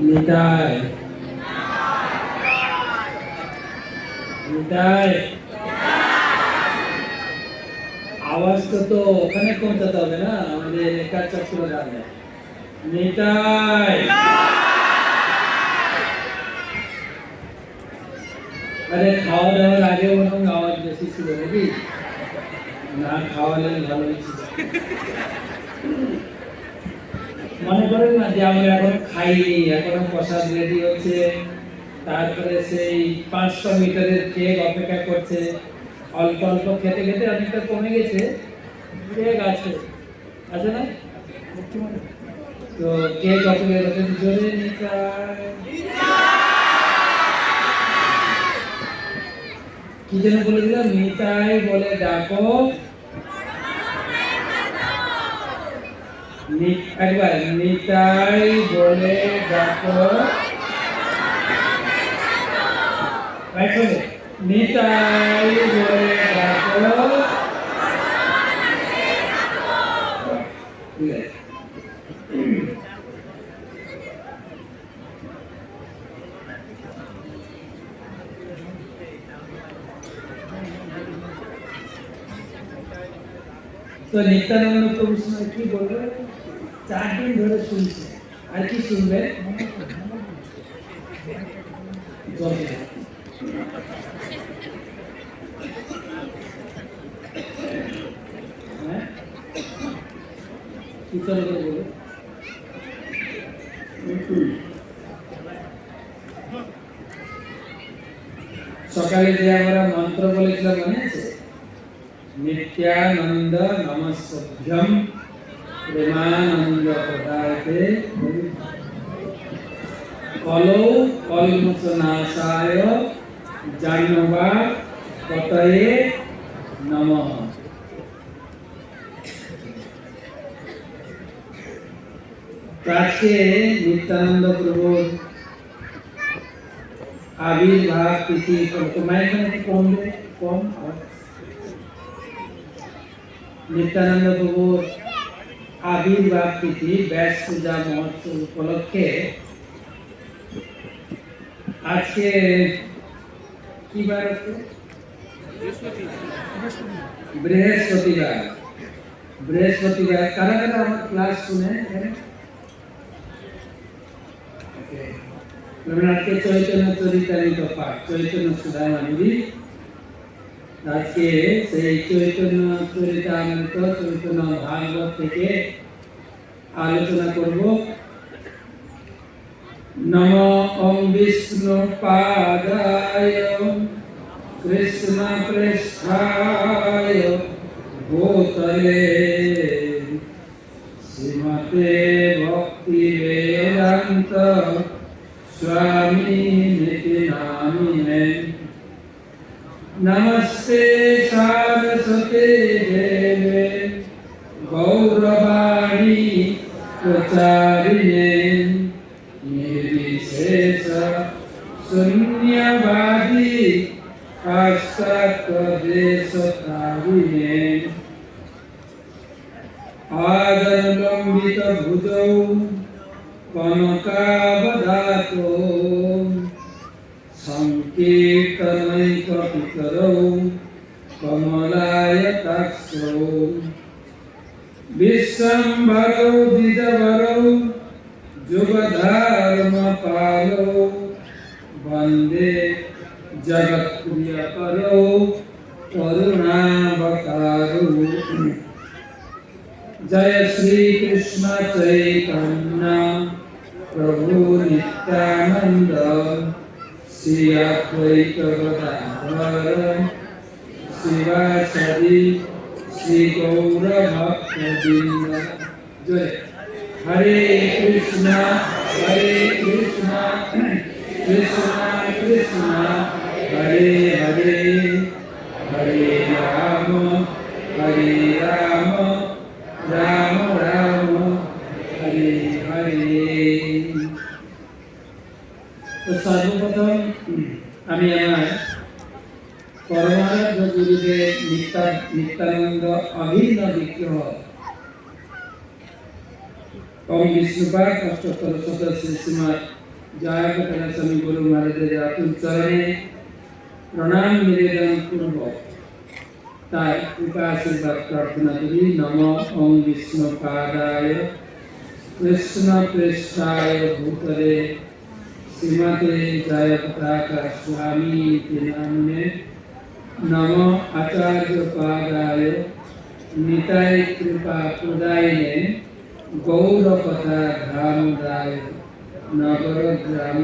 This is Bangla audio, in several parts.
নিতাই। নিতাই। আওয়াজটা তো ওখানে পৌঁছাতে হবে না, আমাদের একার চক্র গানে নিতাই। আরে খাওয়া দাওয়ার আগে ওরকম আওয়াজ বেশি ছিল নাকি? না খাওয়ালে ভালোই ছিল মনে করেন না যে আমরা এখন খাইনি, এখনও প্রসাদ রেডি হচ্ছে, তারপরে সেই পাঁচশো মিটারের কেক অপেক্ষা করছে। অল্প অল্প খেতে খেতে অনেকটা কমে গেছে। কেক আছে আছে না? তো কেক অপেক্ষা জোরে কি যেন বলে দিলাম নিতাই বলে ডাকো। একবার নিতাই বলে ডাকো নিতাই বলে ডাকো তো নিত্যানন্দ প্রভু কি বলবে? চার দিন ধরে শুনছে। আর কি শুনবে? হ্যাঁ? সকালে যে আমরা মন্ত্র বলেছিলাম মনে আছে নিত্যানন্দ নমস্যম প্রেমানন্দ প্রদায়তে কলৌ কলমসনাশায় জানবা কতয়ে নমঃ প্রাচ্যে নিত্যানন্দ প্রভুর আবির্ভাব তিথি তোমার এখানে কম কম নিত্যানন্দ প্রভুর আবির্ভাব তিথি ব্যাস পূজা মহোৎসব উপলক্ষে আজকে কি বার বৃহস্পতিবার। বৃহস্পতিবার। কারা কারা আমার ক্লাস শুনে আজকে চৈতন্য চরিতানিত পাঠ, চৈতন্য সুধামানিদি আজকে সেই চৈতন্য চরিতামৃত চৈতন্য ভাগবত থেকে আলোচনা করব। নম ওম বিষ্ণু পাদায়, কৃষ্ণ পৃষ্ঠায়, ভূতলে শ্রীমতে ভক্তি বেদান্ত স্বামী नमस्ते सारस्वते देवे। गौरवाणी प्रचारिणे। निर्विशेष शून्यवादी पाश्चात्यदेशतारिणे आदरलम्बित भुजौ कनकावदातो सङ्कीर्तनैकपितरौ कमलायताक्षौ विश्वम्भरौ द्विजवरौ जुगधर्मपालौ वन्दे जगत्प्रियकरौ करुणावतारौ जय श्रीकृष्ण चैतन्य प्रभु नित्यानन्द श्री अद्वैत गदाधर शिवासदि श्री गौर भक्तवृंद जय हरे कृष्ण हरे कृष्ण कृष्ण कृष्ण हरे हरे हरे राम हरे राम রাম তো সর্বপ্রথম আমি আমার পরমারাধ্য গুরুদেব নিত্যা নিত্যানন্দ অভিন্ন বিগ্রহ ওম বিষ্ণুপাদ অষ্টতর সদস্য শ্রীমৎ জয় স্বামী গুরু মহারাজের অতুল চরণে প্রণাম নিবেদন করব তার কৃপা আশীর্বাদ প্রার্থনা করি। নম ওম বিষ্ণু পাদায় কৃষ্ণ পৃষ্ঠায় ভূতলে শ্রীমতে জয় পতাকা স্বামী নামনে নম আচার্য পাদায় নিতাই কৃপা প্রদায়নে গৌর কথা ধামদায় নগর গ্রাম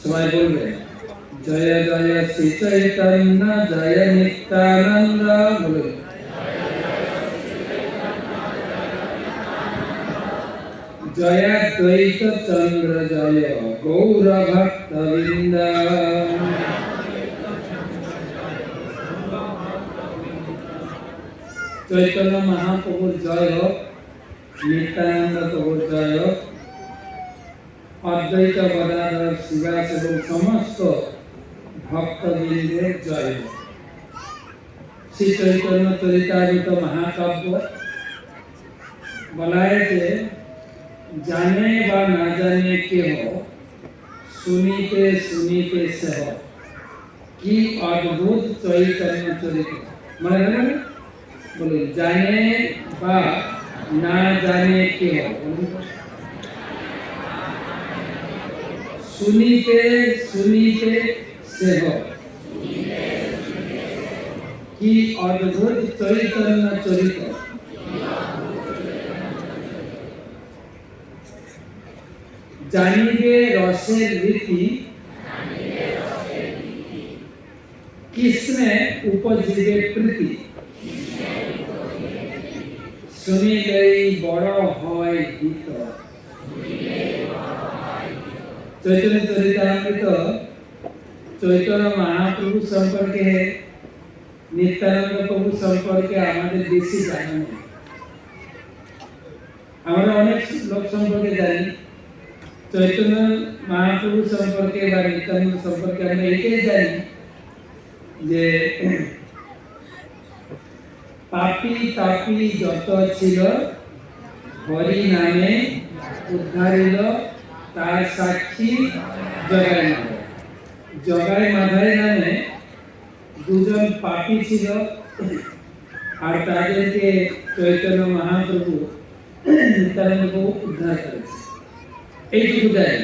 সবাই বলবে জয় জয় শ্রী চৈতন্য জয় নিত্যানন্দ বলবে জয় দ্বৈত চন্দ্র জয় গৌর ভক্ত বৃন্দ চৈতন্য মহাপ্রভুর জয় হোক নিত্যানন্দ প্রভুর জয় হোক অদ্বৈত গদাধর শিবাস এবং সমস্ত ভক্তবৃন্দের জয় হোক শ্রী চৈতন্য চরিতামৃত মহাকাব্য বলা হয়েছে জানে বা না জানে কেহ শুনিতে শুনিতে সেহ কি অদ্ভুত চৈতন্য চরিত মনে হয় না? বলুন জানে বা না জানে কেহ বলুন তো। শুনিতে শুনিতে সেহ কি অদ্ভুত চৈতন্য চরিত জানিবে রসের রীতি কৃষ্ণে উপজীবে প্রীতি শুনিলেই বড় হয় হিত চৈতন্য চরিতামৃত চৈতন্য মহাপ্রভু সম্পর্কে নিত্যানন্দ প্রভু সম্পর্কে আমাদের বেশি জানা নেই আমরা অনেক লোক সম্পর্কে জানি চৈতন্য মহাপ্রভু সম্পর্কে বা নিত্যানন্দ সম্পর্কে আমরা এটাই জানি যে পাপি তাপি যত ছিল হরি নামে উদ্ধারিল তার সাক্ষী জগাই মাধাই জগাই মাধাই নামে দুজন পাপি ছিল আর তাদেরকে চৈতন্য মহাপ্রভু নিত্যানন্দ প্রভু উদ্ধার করেছে এইটুকু জানি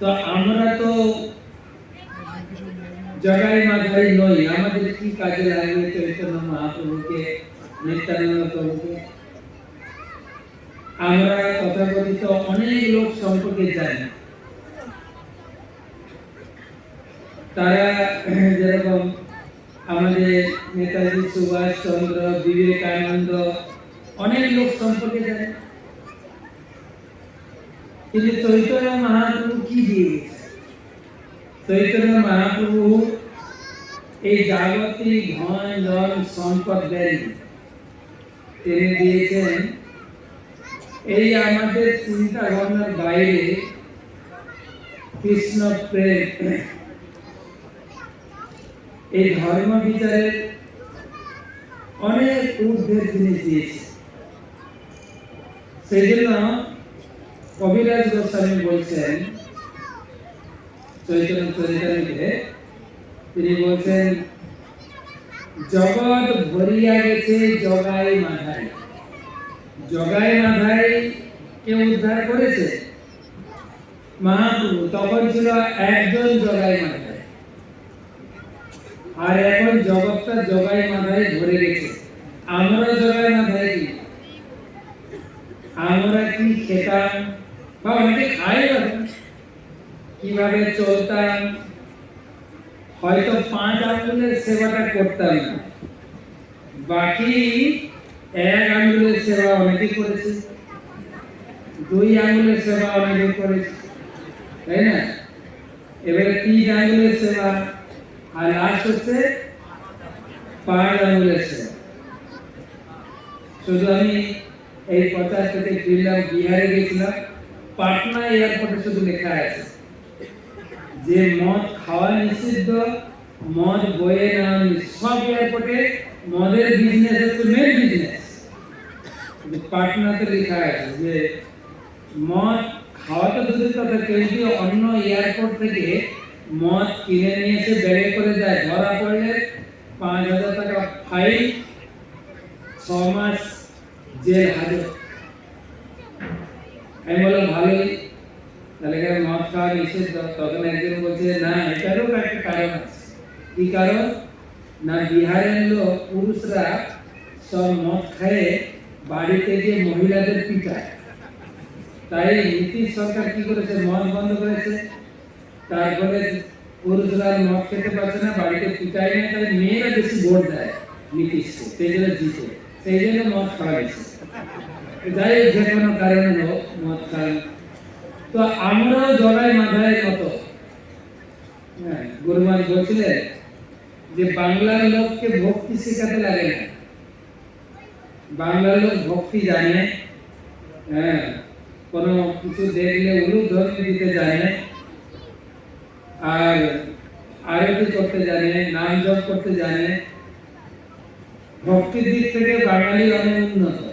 তো আমরা তো জগাই মাধাই নই আমাদের কি কাজে লাগবে চৈতন্য মহাপ্রভুকে, নিত্যানন্দ প্রভুকে? আমরা তথাকথিত অনেক লোক সম্পর্কে জানি। তারা যেরকম আমাদের নেতাজি সুভাষ চন্দ্র বিবেকানন্দ, অনেক লোক সম্পর্কে জানে। কিন্তু চৈতন্য মহাপ্রভু কি দিয়ে চৈতন্য মহাপ্রভু এই জাগতিক ধন জন সম্পদ দেন তিনি দিয়েছেন। এই আমাদের চিন্তা ভাবনার বাইরে কৃষ্ণ প্রেম। এই ধর্ম বিচারের অনেক ঊর্ধ্বের জিনিস দিয়েছে সেই জন্য কবিরাজ গোস্বামী বলছেন চৈতন্য চরিতামিতে তিনি বলছেন, জগৎ ভরিয়া গেছে জগাই মাথায় জগাই মাথায় কে উদ্ধার করেছে? মহাপ্রভু, তখন ছিল একজন জগাই মাথায় আর এখন জগৎটা জগাই মাথায় ভরে গেছে। আমরা জগাই মাথায় কি? আমরা কি খেতাম? বা অনেকে খাই না। কীভাবে চলতাম, হয়তো পাঁচ আঙ্গুলের সেবাটা করতাম না। বাকি এক আঙ্গুলের সেবা অনেকে করেছে। দুই আঙ্গুলের সেবা অনেকে করেছে। তাই না? এবারে তিন আঙ্গুলের সেবা, আর লাস্ট হচ্ছে পাঁচ আঙ্গুলের সেবা। শুধু আমি এই পঞ্চাশ থেকে ফিরলাম বিহারে গেছিলাম। পাটনা এয়ারপোর্টে শুধু লেখা আছে যে, মদ খাওয়া নিষিদ্ধ, মদ বয়ে নেওয়া সব এয়ারপোর্টে মদের বিজনেস হচ্ছে মেন বিজনেস পাটনাতে লেখা আছে যে, মদ খাওয়া তো দূরের কথা কেউ যদি অন্য এয়ারপোর্ট থেকে মদ কিনে নিয়ে এসে ব্যাগে করে যায় ধরা পড়লে পাঁচ হাজার টাকা ফাইন, ছ মাস জেল হাজত। আমি বললাম ভালোই তাহলে এখানে মদ খাওয়া নিষেধ তখন একজন বলছে, না, এটারও একটা কারণ আছে। কি কারণ? না, বিহারের লোক, পুরুষরা সব মদ খায় বাড়িতে গিয়ে মহিলাদের পিটায়। তাই নীতিশ সরকার কি করেছে? মদ বন্ধ করেছে। তারপরে পুরুষরা মদ খেতে পারছে না, বাড়িতে পিটাই না, তাই মেয়েরা বেশি ভোট দেয় নীতিশকে। সেই জন্য জিতে। সেই জন্য মদ খাওয়া গেছে। যাই যে কোনো কারণে হোক মদ খান তো আমরাও জগাই মাথায় মতো হ্যাঁ গুরুমান বলছিলেন যে বাংলার লোককে ভক্তি শেখাতে লাগে না। বাংলার লোক ভক্তি জানে হ্যাঁ কোনো কিছু দেখলে উলুধ্বনি দিতে জানে আর আরতি করতে জানে নাম জপ করতে জানে ভক্তির দিক থেকে বাঙালি অনেক উন্নত।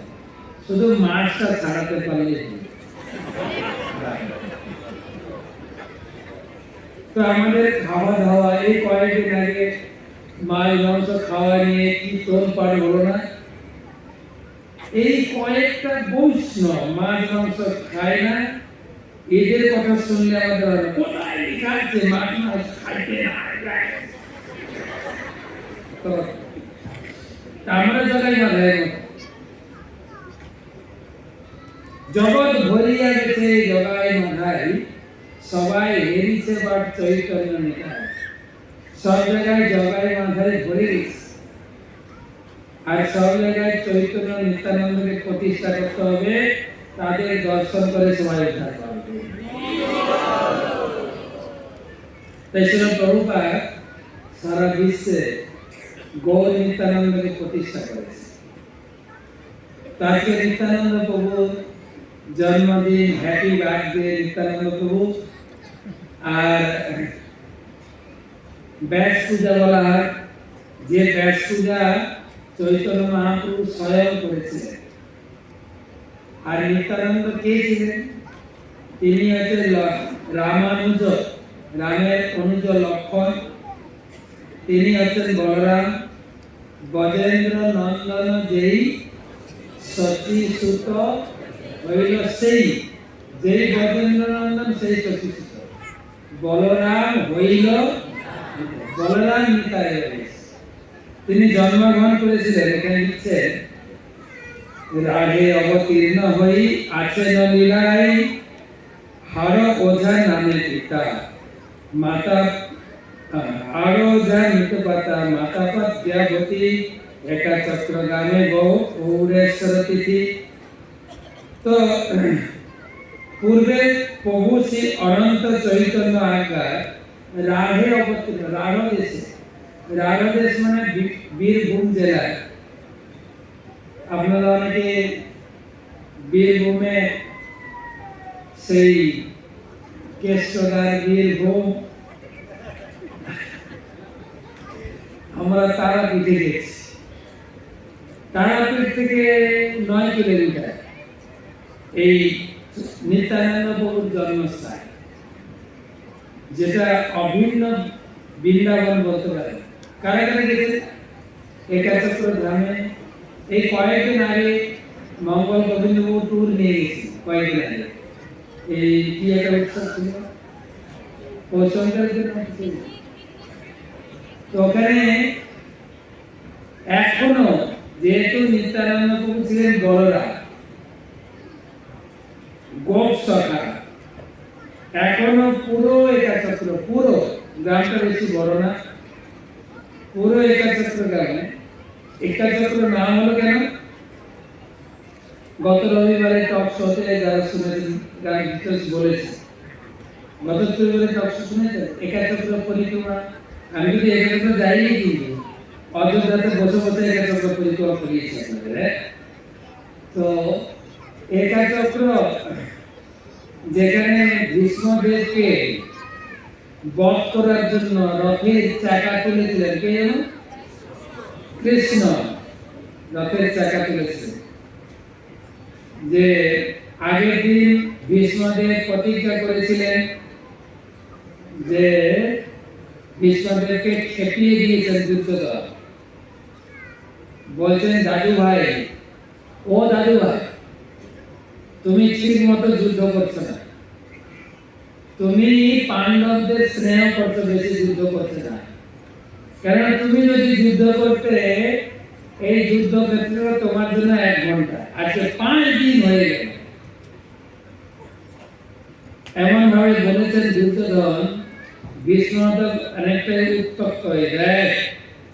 শুধু মাছটা ছাড়াতে পারলে তো আমাদের খাওয়া দাওয়া এই কয়েকদিন আগে মাছ মাংস খাওয়া নিয়ে কি তোর পার হলো না? এই কয়েকটা বৈষ্ণব মাছ মাংস খায় না, এদের কথা শুনলে আমাদের কোথায় লেখা আছে মাছ খাইতে না তো আমরা জগাই মাথায় জগৎ ভরিয়া গেছে জগাই মাথায় সবাই হেরিছে বাট চৈতন্য নিতায় সব জায়গায় জগাই মাথায় ভরে গেছে আর সব জায়গায় চৈতন্য নিত্যানন্দকে প্রতিষ্ঠা করতে হবে, তাদের দর্শন করে সবাই উদ্ধার পাবে তাই ছিল প্রভুপাদ সারা বিশ্বে গৌর নিত্যানন্দকে প্রতিষ্ঠা করেছে। তাকে নিত্যানন্দ প্রভু জন্মদিন হ্যাপি বার্থডে নিত্যানন্দ প্রভু। আর ব্যাস পূজা বলা হয়। যে ব্যাস পূজা চৈতন্য মহাপ্রভু স্বয়ং করেছিলেন। আর নিত্যানন্দ কে ছিলেন? তিনি হচ্ছেন রামানুজ, রামের অনুজ লক্ষণ। তিনি হচ্ছেন বলরাম গজেন্দ্র নন্দন যেই সতী সুত হইল সেই যেই গজেন্দ্র নন্দন সেই সতী বলরাম হইল, বলরাম তিনি জন্মগ্রহণ করেছিলেন, এখানে লিখছেন, রাগে অবতীর্ণ হই, আছেন লীলাই হার ওঝা নামে পিতা। মাতা আরও যা মৃতপাতা মাতা পদ্যাবতী একা চক্র গানে গৌ পৌরেশ্বর তিথি তো পূর্বে প্রভু শ্রী অনন্ত চৈতন্য আজ্ঞা রাঘে অবতীর্ণ রাঘ দেশে রাঘ দেশ মানে বী- বীরভূম জেলায় আপনারা অনেকে বীরভূমে সেই কেষ্টদার বীরভূম আমরা তারাপীঠে গেছি তারাপীঠ থেকে নয় কিলোমিটার এই নিত্যানন্দ জন্মস্থান, যেটা অভিন্ন বৃন্দাবন বলতে পারে। কারা কারা গেছে? একাচক্র গ্রামে। এই কয়েকদিন আগে মঙ্গল গোবিন্দবাবু ট্যুর নিয়ে গেছি কয়েকদিন আগে। এই কি একটা উৎসব ছিল। তো ওখানে এখনও যেহেতু নিত্যানন্দ প্রভু ছিলেন বড়রা গোপ সখা এখনও পুরো একাচক্র পুরো গ্রামটা বেশি বড় না। পুরো একাচক্র গ্রামে একাচক্র নাম হলো কেন? গত রবিবারে টক শোতে যারা শুনেছেন যারা ডিটেলস বলেছে গত রবিবারে টক শো শুনেছেন? একাচক্র পরিক্রমা। আমি যদি একাচক্র যাইনি কিন্তু। অযোধ্যাতে বসে বসে একাচক্র পরিক্রমা করিয়েছি আপনাদের হ্যাঁ? তো একাচক্র যেখানে ভীষ্মদেবকে বধ করার জন্য রথের চাকা তুলেছিলেন কে যেন? কৃষ্ণ রথের চাকা তুলেছিলেন। যে আগের দিন ভীষ্মদেব প্রতিজ্ঞা করেছিলেন যে ভীষ্মদেবকে খেপিয়ে দিয়েছেন যুদ্ধদল বলছেন দাদু ভাই ও দাদু ভাই তুমি ঠিক মতো যুদ্ধ করছ না। তুমি পাণ্ডবদের স্নেহ করছ, বেশি যুদ্ধ করছ না। কারণ তুমি যদি যুদ্ধ করতে, এই যুদ্ধ ক্ষেত্রে তোমার জন্য এক ঘণ্টা। আজকে পাঁচ দিন হয়ে গেল। এমন ভাবে বলেছেন যুদ্ধধন বিষ্ণু অনেকটাই উত্তপ্ত হয়ে যায়।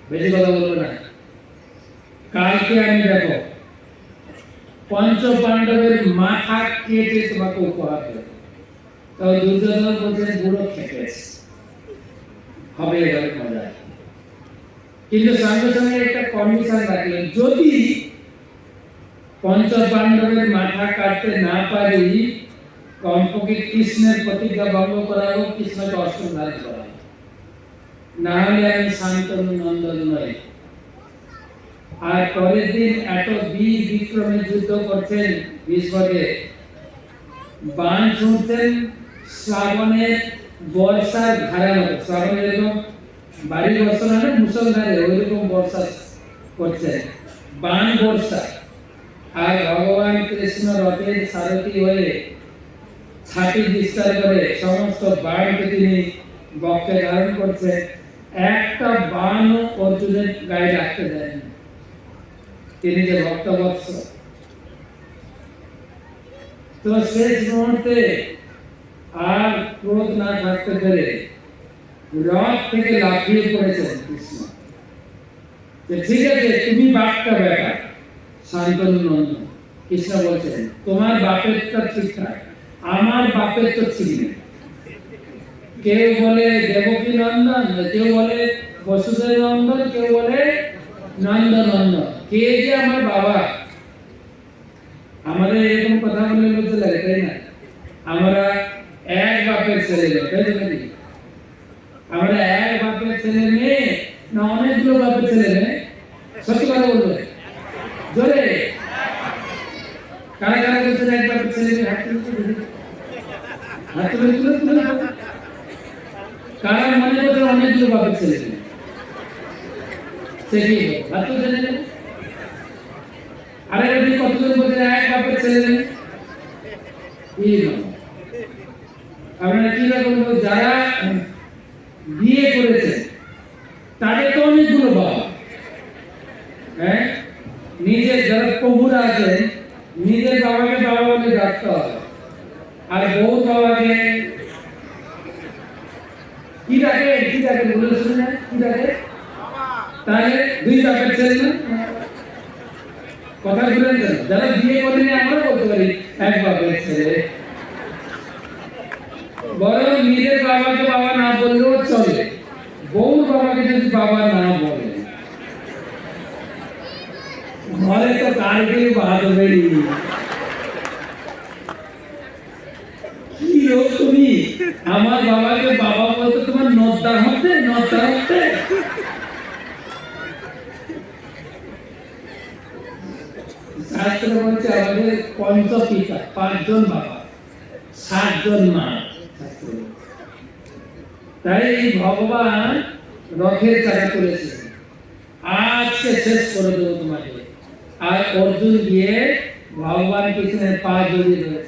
বেশি কথা বলব না। কালকে আমি দেখো। পঞ্চ পাণ্ডবের মাথা কেটে তোমাকে উপহার দেবো। তো দুর্যোধন বলছেন, বুড়ো খেপেছে। হবে এবারে মজা। কিন্তু সঙ্গে সঙ্গে একটা কন্ডিশন রাখলেন। যদি পঞ্চ পাণ্ডবের মাথা কাটতে না পারি, কমপক্ষে কৃষ্ণের প্রতিজ্ঞা ভঙ্গ করাবো কৃষ্ণকে ধারণ করাবো না হলে আমি শান্তনু নন্দন নই আর পরের দিন এত বীর বিক্রমে যুদ্ধ করছেন বিশ্বদেব বান ছুঁড়ছেন শ্রাবণের বর্ষার ধারা মতো শ্রাবণের এরকম বাড়ি বর্ষা মানে মুসলধারে ওইরকম বর্ষা করছে। বান বর্ষা। আর ভগবান কৃষ্ণ রথের সারথি হয়ে ছাতি বিস্তার করে সমস্ত বাণকে তিনি বক্ষে ধারণ করছে একটা বাণও অর্জুনের গায়ে রাখতে দেন তিনি যে ভক্তবৎস তো শেষ মুহূর্তে আর ক্রোধ না থাকতে পেরে রথ থেকে লাফিয়ে পড়েছেন কৃষ্ণ। যে ঠিক আছে, তুমি বাপটা শান্তনু কৃষ্ণ বলছেন, তোমার ঠিকঠাক আমার বাপের তো ঠিক নেই। কেউ বলে দেবকী নন্দন, কেউ বলে বসুদেব নন্দন, কেউ বলে নন্দ নন্দন কে যে আমার বাবা আমাদের এরকম কথা বলে বলতে লাগে তাই না আমরা এক বাপের ছেলে লোক তাই তো নাকি আমরা এক বাপের ছেলে মেয়ে না অনেকগুলো বাপের ছেলে মেয়ে সত্যি কথা বলবে জোরে কারা কারা বলছেন এক বাপের ছেলে মেয়ে হাত তুলে তুলে দেখি। হাত তুলে তুলে তুলে দেখো। কারা মনে করছে অনেকগুলো বাপের ছেলে মেয়ে সে কি হাত তুলে দেখি। আরে আপনি কতজন বলছেন এক বাপের ছেলে মেয়ে এই নয়। আপনারা কি রকম যারা বিয়ে করেছে তাদের তো অনেকগুলো বাবা হ্যাঁ? নিজের যারা প্রভুরা আছেন নিজের বাবাকে বাবা বলে ডাকতে হবে। আর বউ বাবাকে কি ডাকে? কি ডাকে? বলে শুনে কি ডাকে? তাহলে দুই বাপের ছেলে না? কথা বলেন যারা বিয়ে করেনি, আমরা বলতে পারি এক বাপের ছেলে। বরং নিজের বাবাকে বাবা না বললেও চলে। বউর বাবাকে যদি বাবা না বলে। ঘরে তো কারগিল বাঁধবেই। কি লোক তুমি? আমার বাবাকে বাবা বলতে তোমার নদ্দা হতে নদ্দা হতে শাস্ত্র বলছে আমাদের পঞ্চপিতা, পাঁচজন বাবা, সাতজন মা। তাই ভগবান রথের চাকা করেছিলেন আজকে শেষ করে দেবো তোমাকে। আর অর্জুন গিয়ে ভগবান কৃষ্ণের পা জড়িয়ে ধরেছে।